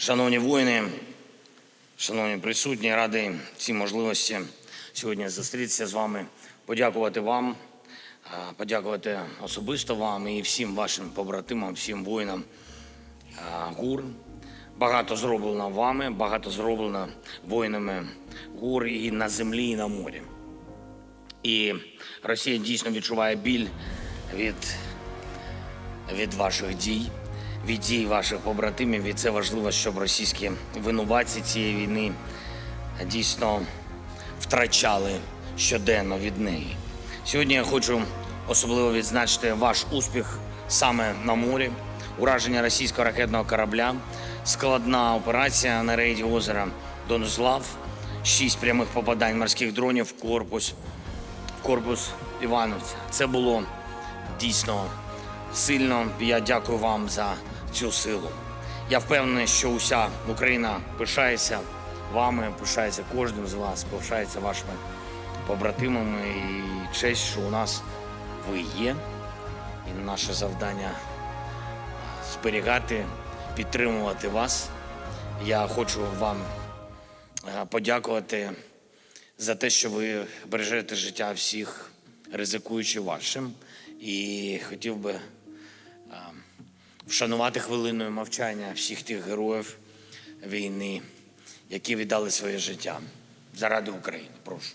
Шановні воїни, шановні присутні, радий цій можливості сьогодні зустрітися з вами, подякувати вам, подякувати особисто вам і всім вашим побратимам, всім воїнам ГУР. Багато зроблено вами, багато зроблено воїнами ГУР і на землі, і на морі. І Росія дійсно відчуває біль від від ваших дій, від дій ваших побратимів. І це важливо, щоб російські винуватці цієї війни дійсно втрачали щоденно від неї. Сьогодні я хочу особливо відзначити ваш успіх саме на морі, ураження російського ракетного корабля, складна операція на рейді озера Донузлав, шість прямих попадань морських дронів в корпус в корпус Івановця. Це було дійсно сильно. Я дякую вам за цю силу. Я впевнений, що уся Україна пишається вами, пишається кожним з вас, пишається вашими побратимами. І честь, що у нас ви є. І наше завдання зберігати, підтримувати вас. Я хочу вам е, подякувати за те, що ви бережете життя всіх, ризикуючи вашим. І хотів би вшанувати хвилиною мовчання всіх тих героїв війни, які віддали своє життя заради України. Прошу.